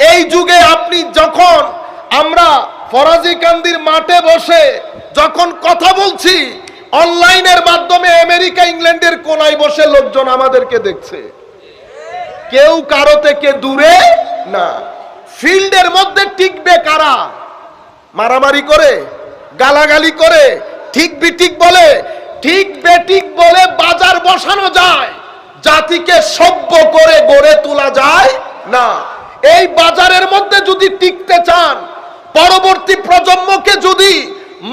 এই যুগে আপনি যখন আমরা ফরাজি কান্দির মাঠে বসে যখন কথা বলছি, অনলাইনের মাধ্যমে আমেরিকা, ইংল্যান্ডের কোনায় বসে লোকজন আমাদেরকে দেখছে। কেউ কারও থেকে দূরে না। ফিল্ডের মধ্যে টিকবে কারা? মারামারি করে, গালাগালি করে, ঠিক বিঠিক বলে, ঠিক বেঠিক বলে বাজার বসানো যায়। জাতিকে সভ্য করে গড়ে তোলা যায় না। এই বাজারের মধ্যে যদি টিকতে চান, পরবর্তী প্রজন্মকে যদি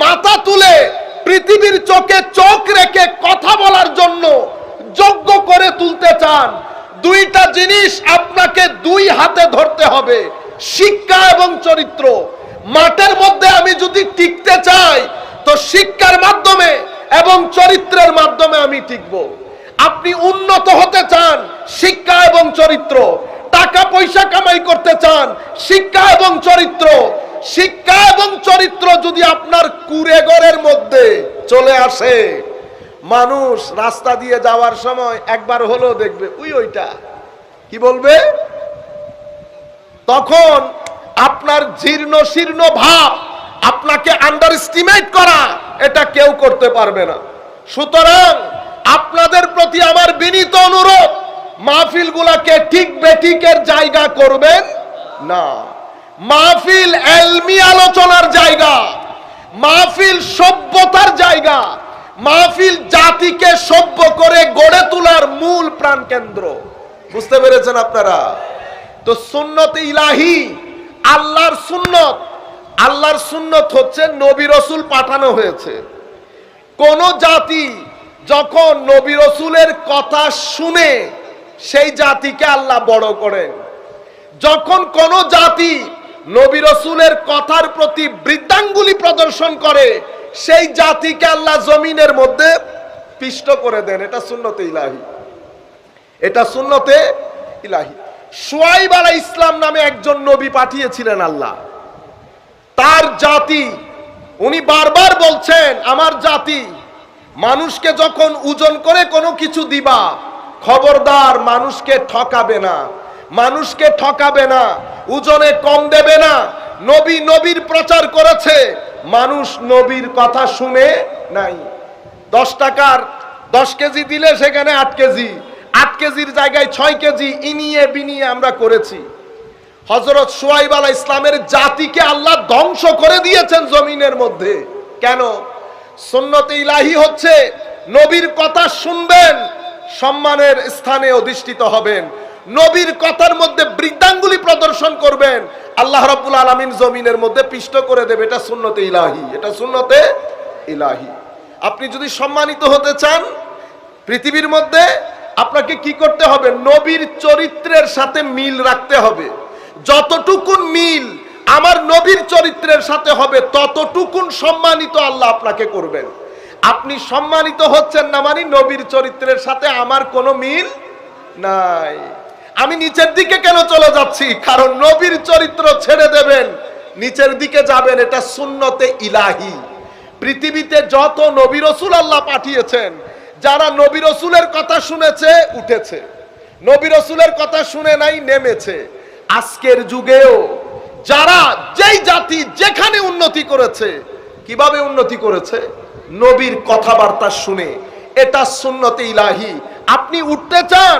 মাথা তুলে পৃথিবীর চোখে চোখ রেখে কথা বলার জন্য যোগ্য করে তুলতে চান, দুইটা জিনিস আপনাকে দুই হাতে ধরতে হবে, শিক্ষা এবং চরিত্র। মাঠের মধ্যে আমি যদি টিকতে চাই, তো শিক্ষার মাধ্যমে এবং চরিত্রের মাধ্যমে আমি টিকব। আপনি উন্নত হতে চান শিক্ষা এবং চরিত্র। টাকা পয়সা কামাই করতে চান, শিক্ষা এবং চরিত্র, শিক্ষা এবং চরিত্র যদি আপনার কুড়েগড়ের মধ্যে চলে আসে, মানুষ রাস্তা দিয়ে যাওয়ার সময় একবার হলো দেখবে, উই ওইটা। কি বলবে? তখন আপনার জীর্ণ শীর্ণ ভাব আপনাকে আন্ডার এস্টিমেট করা, এটা কেউ করতে পারবে না। সুতরাং আপনাদের প্রতি আমার বিনীত অনুরোধ মাহফিল গুলাকে ঠিক বেঠিকের জায়গা করবেন না। মাহফিল এলমি আলোচনার জায়গা, মাহফিল সভ্যতার জায়গা, মাহফিল জাতিকে সভ্য করে গড়ে তোলার মূল প্রাণ কেন্দ্র বুঝতে পেরেছেন আপনারা? তো সুন্নত ইলাহি, আল্লাহর সুন্নত। আল্লাহর সুন্নত হচ্ছে নবী রসুল পাঠানো হয়েছে। কোন জাতি যখন নবী রসুলের কথা শুনে সেই জাতিকে আল্লাহ বড় করেন। যখন কোন জাতি নবী রসুলের কথার প্রতি বৃদ্ধাঙ্গুলি প্রদর্শন করে, সেই জাতিকে আল্লাহ জমিনের মধ্যে পিষ্ট করে দেন। এটা সুন্নতে ইলাহি। এটা সুন্নতে ইলাহি। সোয়াইব আলা ইসলাম নামে একজন নবী পাঠিয়েছিলেন আল্লাহ। তার জাতি, উনি বারবার বলছেন, আমার জাতি, মানুষকে যখন ওজন করে কোনো কিছু দিবা খবরদার মানুষকে ঠকাবে না, মানুষকে ঠকাবে না উজনে কম দেবে না। নবী নবীর প্রচার করেছে, মানুষ নবীর কথা শুনে নাই। দশ টাকার দশ কেজি দিলে সেখানে আট কেজি, আট কেজির জায়গায় ছয় কেজি ইনিয়ে বিনিয়ে আমরা করেছি। হজরত সোয়াইব আলা ইসলামের জাতিকে আল্লাহ ধ্বংস করে দিয়েছেন জমিনের মধ্যে। কেন? সুন্নতে ইলাহি হচ্ছে, নবীর কথা শুনবেন সম্মানের স্থানে অধিষ্ঠিত হবেন। নবীর কথার মধ্যে বৃদ্ধাঙ্গুলি প্রদর্শন করবেন। আল্লাহ রাব্বুল আলামিন জমিনের মধ্যে পিষ্ট করে দেবে। এটা সুন্নতে ইলাহি। এটা সুন্নতে ইলাহি। আপনি যদি সম্মানিত হতে চান, পৃথিবীর মধ্যে আপনাকে কি করতে হবে? নবীর চরিত্রের সাথে মিল রাখতে হবে। যতটুকুন মিল আমার নবীর চরিত্রের সাথে হবে, ততটুকুন সম্মানিত আল্লাহ আপনাকে করবেন। আপনি সম্মানিত হচ্ছেন না মানে নবীর চরিত্রের সাথে আমার কোনো মিল নাই। আমি নিচের দিকে কেন চলে যাচ্ছি? কারণ নবীর চরিত্র ছেড়ে দেবেন, নিচের দিকে যাবেন, এটা সুন্নতে ইলাহি। পৃথিবীতে যত নবী রসুল আল্লাহ পাঠিয়েছেন, যারা নবী রসুলের কথা শুনেছে, উঠেছে। নবী রসুলের কথা শুনে নাই, নেমেছে। আজকের যুগেও যারা যেই জাতি যেখানে উন্নতি করেছে, কীভাবে উন্নতি করেছে? নবীর কথাবার্তা শুনে, এটা সুন্নতে ইলাহি। আপনি উঠতে চান,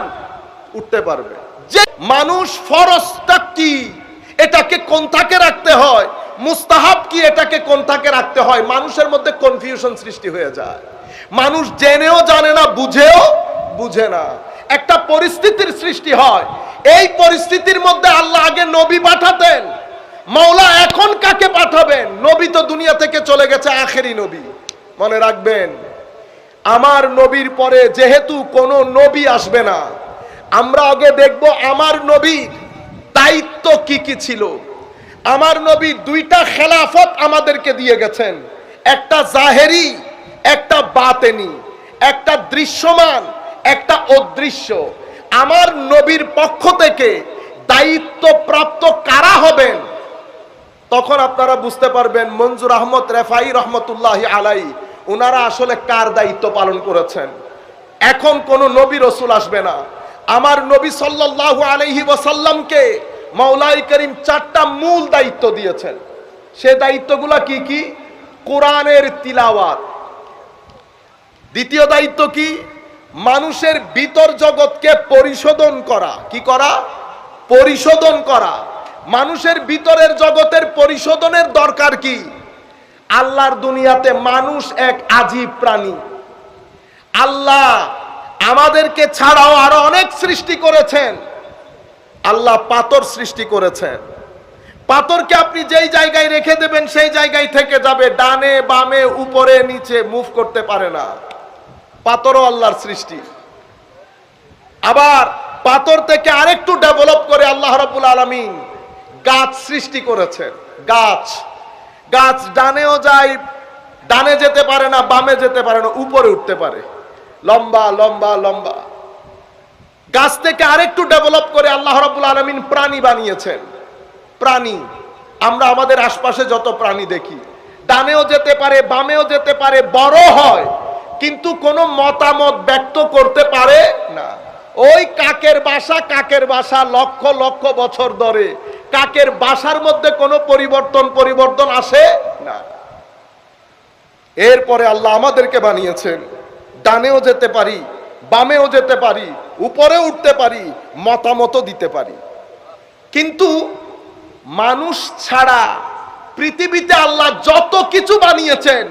উঠতে পারবে যে মানুষ ফরজটা কি, এটাকে কোন থাকে রাখতে হয়, মুস্তাহাব কি এটাকে কোন থাকে রাখতে হয়, মানুষের মধ্যে কনফিউশন সৃষ্টি হয়ে যায়। মানুষ জেনেও জানে না, বুঝেও বুঝে না। একটা পরিস্থিতির সৃষ্টি হয়। এই পরিস্থিতির মধ্যে আল্লাহ আগে নবী পাঠাতেন। মাওলা এখন কাকে পাঠাবেন? নবী তো দুনিয়া থেকে চলে গেছে, আখেরি নবী। মনে রাখবেন, আমার নবীর পরে যেহেতু কোনো নবী আসবে না, আমরা আগে দেখব আমার নবীর দায়িত্ব কি কি ছিল। আমার নবী দুইটা খেলাফত আমাদেরকে দিয়ে গেছেন, একটা জাহেরি, একটা বাতেনি, একটা দৃশ্যমান, একটা অদৃশ্য। আমার নবীর পক্ষ থেকে দায়িত্ব প্রাপ্ত কারা হবেন, তখন আপনারা বুঝতে পারবেন, মঞ্জুর আহমদ রেফাই রহমতুল্লাহ আলাই ওনারা আসলে কার দায়িত্ব পালন করেছেন? এখন কোন নবী রসুল আসবে না। আমার নবী সাল্লাল্লাহু আলাইহি ওয়াসাল্লামকে মাওলাই করিম চারটা মূল দায়িত্ব দিয়েছেন। সে দায়িত্বগুলা কি কি? কোরআনের তিলাওয়াত। দ্বিতীয় দায়িত্ব কি? মানুষের ভিতর জগৎকে পরিশোধন করা। কি করা? পরিশোধন করা। মানুষের ভিতরের জগতের পরিশোধনের দরকার কি? আল্লাহর দুনিয়াতে মানুষ এক আজীব প্রাণী। আল্লাহ আমাদেরকে ছাড়াও আরও অনেক সৃষ্টি করেছেন। আল্লাহ পাথর সৃষ্টি করেছেন। পাথরকে আপনি যেই জায়গায় রেখে দেবেন, সেই জায়গায় থেকে যাবে। ডানে, বামে, উপরে, নিচে মুভ করতে পারে না। পাথরও আল্লাহর সৃষ্টি। আবার পাথর থেকে আরেকটু ডেভেলপ করে আল্লাহ রাব্বুল আলামিন গাছ সৃষ্টি করেছেন। গাছ। গাছ ডানেও যায়, ডানে যেতে পারে না, বামে যেতে পারে না, উপরে উঠতে পারে। লম্বা লম্বা লম্বা। গাছ থেকে আরেকটু ডেভেলপ করে আল্লাহ রাব্বুল আলামিন প্রাণী বানিয়েছেন। প্রাণী। আমরা আমাদের আশপাশে যত প্রাণী দেখি, ডানেও যেতে পারে, বামেও যেতে পারে, বড় হয়, কিন্তু কোনো মতামত ব্যক্ত করতে পারে না। ওই কাকের বাসা কাকের বাসা লক্ষ লক্ষ বছর ধরে। কাকের বাসার মধ্যে কোনো পরিবর্তন পরিবর্তন আসে না। এরপরে আল্লাহ আমাদেরকে বানিয়েছেন। ডানেও যেতে পারি, বামেও যেতে পারি উপরে উঠতে পারি মতামত দিতে পারি। কিন্তু মানুষ ছাড়া পৃথিবীতে আল্লাহ যত কিছু বানিয়েছেন,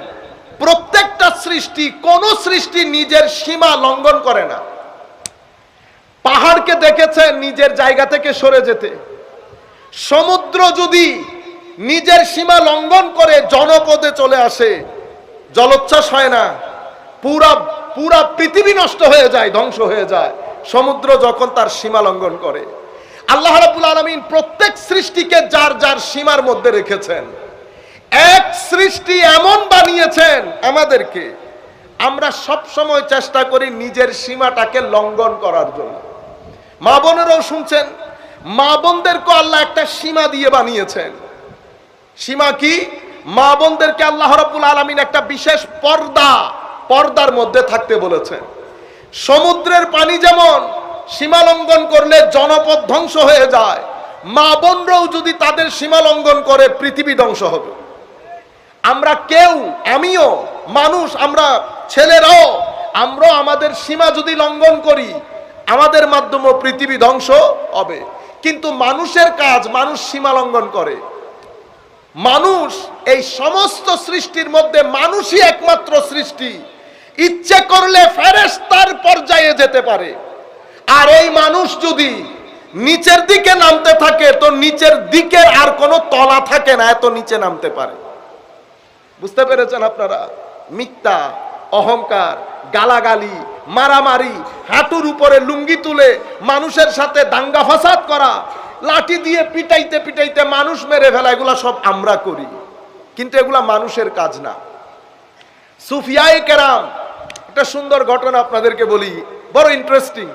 প্রত্যেকটা সৃষ্টি কোন সৃষ্টি নিজের সীমা লঙ্ঘন করে না। পাহাড়কে দেখেছেন নিজের জায়গা থেকে সরে যেতে। সমুদ্র যদি নিজের সীমা লঙ্ঘন করে জনপদে চলে আসে, জলোচ্ছ্বাস হয় না, পুরা পুরা পৃথিবী নষ্ট হয়ে যায়, ধ্বংস হয়ে যায়, সমুদ্র যখন তার সীমা লঙ্ঘন করে। আল্লাহ রাব্বুল আলামিন প্রত্যেক সৃষ্টিকে যার যার সীমার মধ্যে রেখেছেন। এক সৃষ্টি এমন বানিয়েছেন আমাদেরকে, আমরা সব সময় চেষ্টা করি নিজের সীমাটাকে লঙ্ঘন করার জন্য। মা বোনেরাও শুনছেন, মা বোনদেরকে আল্লাহ একটা সীমা দিয়ে বানিয়েছেন। সীমা কি? মা বোনদেরকে আল্লাহ রাব্বুল আলামিন একটা বিশেষ পর্দা, পর্দার মধ্যে থাকতে বলেছেন। সমুদ্রের পানি যেমন সীমা লঙ্ঘন করলে জনপদ ধ্বংস হয়ে যায়, মা বোনরাও যদি তাদের সীমা লঙ্ঘন করে, পৃথিবী ধ্বংস হবে। আমরা কেউ, আমিও, মানুষ, আমরা ছেলেরাও আমরা আমাদের সীমা যদি লঙ্ঘন করি আমাদের মাধ্যমে পৃথিবী ধ্বংস হবে। কিন্তু মানুষের কাজ মানুষ সীমা লঙ্ঘন করে। মানুষ এই সমস্ত সৃষ্টির মধ্যে মানুষই একমাত্র সৃষ্টি। ইচ্ছে করলে ফেরেশতার পর্যায়ে যেতে পারে। আর এই মানুষ যদি নিচের দিকে নামতে থাকে, তো নিচের দিকের আর কোনো তলা থাকে না, এত নিচে নামতে পারে। বুঝতে পেরেছেন আপনারা? মিথ্যা, অহংকার গালাগালি, মারামারি, হাঁটুর উপরে লুঙ্গি তুলে, মানুষের সাথে দাঙ্গা ফাসাদ করা, লাঠি দিয়ে পিটাইতে পিটাইতে মানুষ মেরে ফেলা, এগুলা সব আমরা করি। কিন্তু এগুলা মানুষের কাজ না। সুফিয়াই কেরাম, একটা সুন্দর ঘটনা আপনাদেরকে বলি, বড় ইন্টারেস্টিং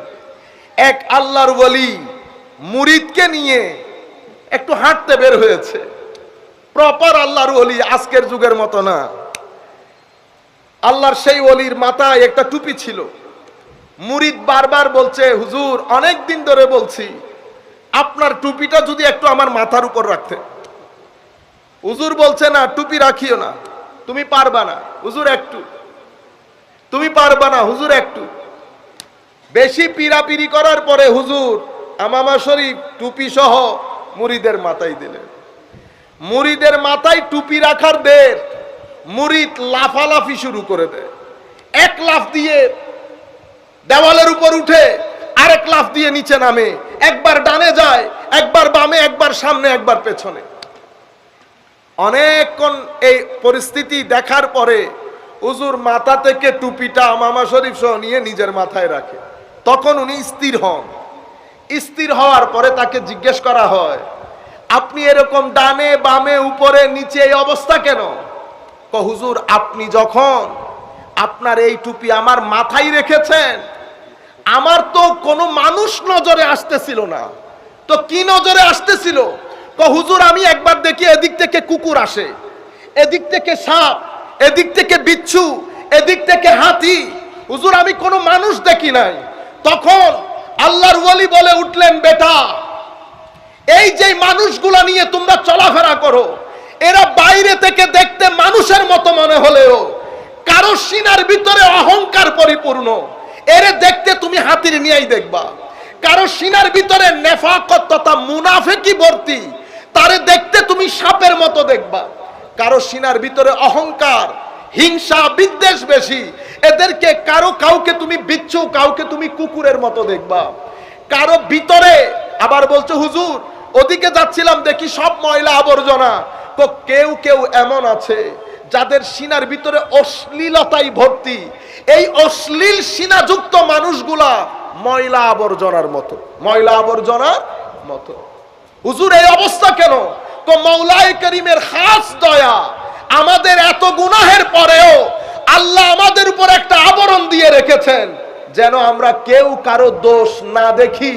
এক আল্লাহর বলি মুরিদকে নিয়ে একটু হাঁটতে বের হয়েছে। প্রপার আল্লাহর ওলি আজকের যুগের মতো না। আল্লাহর সেই অলির মাথায় একটা টুপি ছিল। মুরিদ বারবার বলছে, হুজুর অনেক দিন ধরে বলছি, আপনার টুপিটা যদি একটু আমার মাথার উপর রাখতে। হুজুর বলছে, না, টুপি রাখিও না, তুমি পারবা না। হুজুর, একটু। তুমি পারবা না, হুজুর, একটু। বেশি পিরাপিরি করার পরে হুজুর, আমামা শরীফ টুপি সহ মুরিদের মাথায় দিলেন। মুরিদের মাথায় টুপি রাখার দের মুরিদ লাফালাফি শুরু করে দেয়। এক লাফ দিয়ে দেওয়ালের উপর উঠে আরেক লাফ দিয়ে নিচে নামে। একবার ডানে যায়, একবার বামে, একবার সামনে, একবার পেছনে। অনেকক্ষণ এই পরিস্থিতি দেখার পরে হুজুর মাথা থেকে টুপিটা মামা শরীফ সহ নিয়ে নিজের মাথায় রাখে। তখন উনি স্থির হন। স্থির হওয়ার পরে তাকে জিজ্ঞেস করা হয়, আপনি এরকম ডানে, বামে, উপরে, নিচে এই অবস্থা কেন? হুজুর, আপনি যখন আপনার এই টুপি আমার মাথায় রেখেছেন, আমার তো কোনো মানুষ নজরে আসতেছিল না। তো কি নজরে আসতেছিল? ক, হুজুর, আমি একবার দেখি এদিক থেকে কুকুর আসে, এদিক থেকে সাপ, এদিক থেকে বিচ্ছু, এদিক থেকে হাতি। হুজুর, আমি কোনো মানুষ দেখি নাই। তখন আল্লাহর ওয়ালি বলে উঠলেন, বেটা, এই যে মানুষগুলা নিয়ে তোমরা চলাফেরা করো এরা বাইরে থেকে দেখতে মানুষের মতো মনে হলেও কারও সিনার ভিতরে অহংকার পরিপূর্ণ। এরে দেখতে তুমি হাতির নিয়েই দেখবা। কারও সিনার ভিতরে নেফাকত তথা মুনাফেকি ভর্তি, তারে দেখতে তুমি সাপের মতো দেখবা। কারও সিনার ভিতরে অহংকার, হিংসা, বিদ্বেষ বেশি, এদেরকে কারও কাউকে তুমি বিচ্ছু, কাউকে তুমি কুকুরের মতো দেখবা। কারও ভিতরে, আবার বলছো হুজুর ওদিকে যাচ্ছিলাম দেখি সব ময়লা আবর্জনা। তো কেউ কেউ এমন আছে যাদের সিনার ভিতরে অশ্লীলতাই ভর্তি। এই অশ্লীল সিনাযুক্ত মানুষগুলা ময়লা আবর্জনার মতো, ময়লা আবর্জনার মতো। হুজুর, এই অবস্থা কেন? তো মৌলাই করিমের খাস দয়া, আমাদের এত গুনাহের পরেও আল্লাহ আমাদের উপর একটা আবরণ দিয়ে রেখেছেন, যেন আমরা কেউ কারও দোষ না দেখি।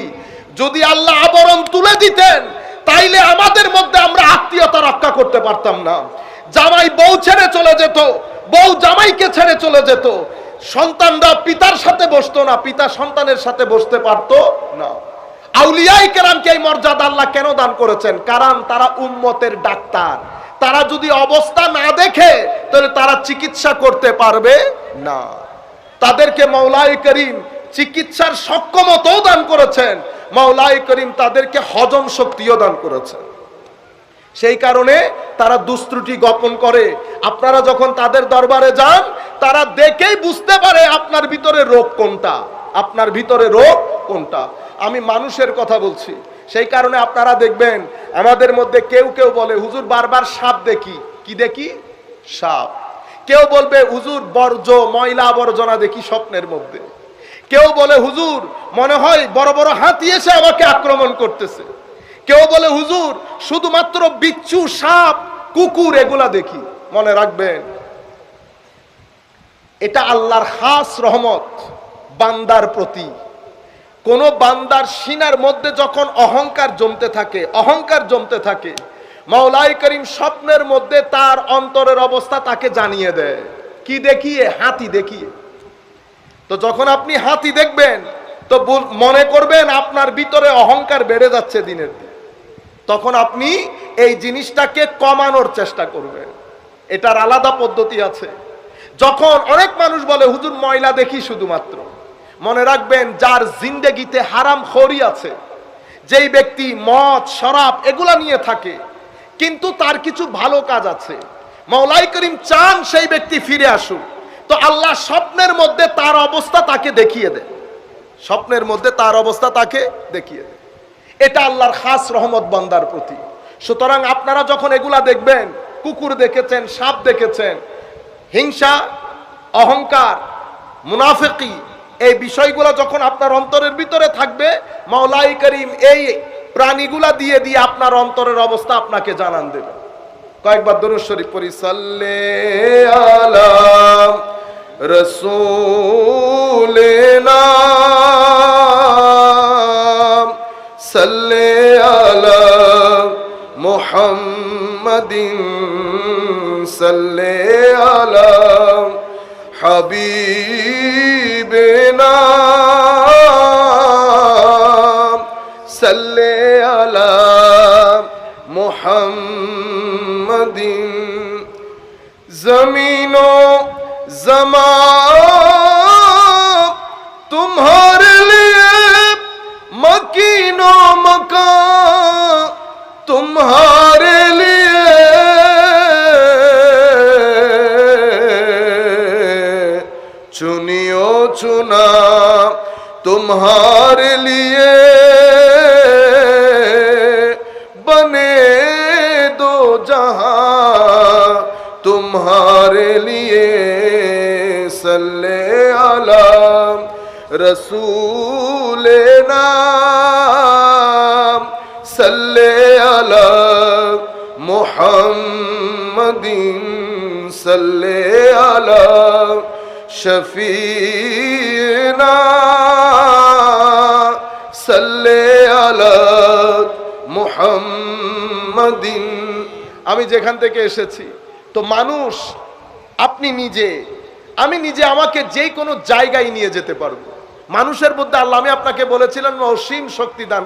যদি আল্লাহ আবরণ তুলে দিতেন, তাইলে আমাদের মধ্যে আমরা আত্মীয়তা রক্ষা করতে পারতাম না। জামাই বউ ছেড়ে চলে যেত, বউ জামাইকে ছেড়ে চলে যেত। সন্তানরা পিতার সাথে বসতো না, পিতা সন্তানের সাথে বসতে পারতো না। আউলিয়াই কেরামকে এই মর্যাদা আল্লাহ কেন দান করেছেন? কারণ তারা উম্মতের ডাক্তার। তারা যদি অবস্থা না দেখে, তাহলে তারা চিকিৎসা করতে পারবে না। তাদেরকে মৌলাই করিম চিকিৎসার সক্ষমতাও দান করেছেন। মৌলাই করিম তাদেরকে হজম শক্তিও দান করেছেন। সেই কারণে তারা দুস্ত্রুটি গোপন করে। আপনারা যখন তাদের দরবারে যান, তারা দেখেই বুঝতে পারে আপনার ভিতরে রোগ কোনটা, আপনার ভিতরে রোগ কোনটা। আমি মানুষের কথা বলছি। সেই কারণে আপনারা দেখবেন, আমাদের মধ্যে কেউ কেউ বলে, হুজুর, বারবার সাপ দেখি। কি দেখি? সাপ। কেউ বলবে, হুজুর, বর্জ্য, ময়লা আবর্জনা দেখি স্বপ্নের মধ্যে। কেউ বলে, হুজুর, মনে হয় বড় বড় হাতি এসে আমাকে আক্রমণ করতেছে। কেউ বলে, হুজুর, শুধুমাত্র বিচ্ছু সাপ, কুকুর এগুলা দেখি। মনে রাখবেন, এটা আল্লাহর হাস রহমত, বান্দার প্রতি। কোন বান্দার সিনার মধ্যে যখন অহংকার জমতে থাকে, অহংকার জমতে থাকে, মাওলাই করিম স্বপ্নের মধ্যে তার অন্তরের অবস্থা তাকে জানিয়ে দেয়। কি দেখিয়ে? হাতি দেখিয়ে। তো যখন আপনি হাতি দেখবেন, তো মনে করবেন আপনার ভিতরে অহংকার বেড়ে যাচ্ছে দিনের দিন। তখন আপনি এই জিনিসটাকে কমানোর চেষ্টা করবেন। এটার আলাদা পদ্ধতি আছে। যখন অনেক মানুষ বলে, হুজুর, ময়লা দেখি শুধুমাত্র। মনে রাখবেন, যার জিন্দেগিতে হারাম খড়ি আছে, যেই ব্যক্তি মদ, শরাব এগুলা নিয়ে থাকে, কিন্তু তার কিছু ভালো কাজ আছে। মৌলাই করিম চান সেই ব্যক্তি ফিরে আসুক। তো আল্লাহ স্বপ্নের মধ্যে তার অবস্থা তাকে দেখিয়ে দেয়। স্বপ্নের মধ্যে তার অবস্থা তাকে দেখিয়ে দেয়। এটা আল্লাহর খাস রহমত বান্দার প্রতি। সুতরাং আপনারা যখন এগুলা দেখবেন, কুকুর দেখেছেন, সাপ দেখেছেন, হিংসা, অহংকার, মুনাফেকি, এই বিষয়গুলো যখন আপনার অন্তরের ভিতরে থাকবে, মাওলাই করিম এই প্রাণীগুলা দিয়ে দিয়ে আপনার অন্তরের অবস্থা আপনাকে জানান দেবে। কয়েকবার দরুদ শরীফ পড়ি আলাম। رسولنا. صلي على محمد صلي على حبيبنا. صلي على محمد. زمين زمان चुना तुम्हारे लिए बने दो जहाँ तुम्हारे लिए सल्ले अला रसूल नाम सल्ले अला मुहम्मदिन सल्ले अला شفينا صل على محمد আমি যেখান থেকে এসেছি, তো মানুষ, আপনি নিজে, আমি নিজে আমাকে যে কোনো জায়গায় নিয়ে যেতে পারব। মানুষের মধ্যে আল্লাহ, আমি আপনাকে বলেছিলাম, অসীম শক্তি দান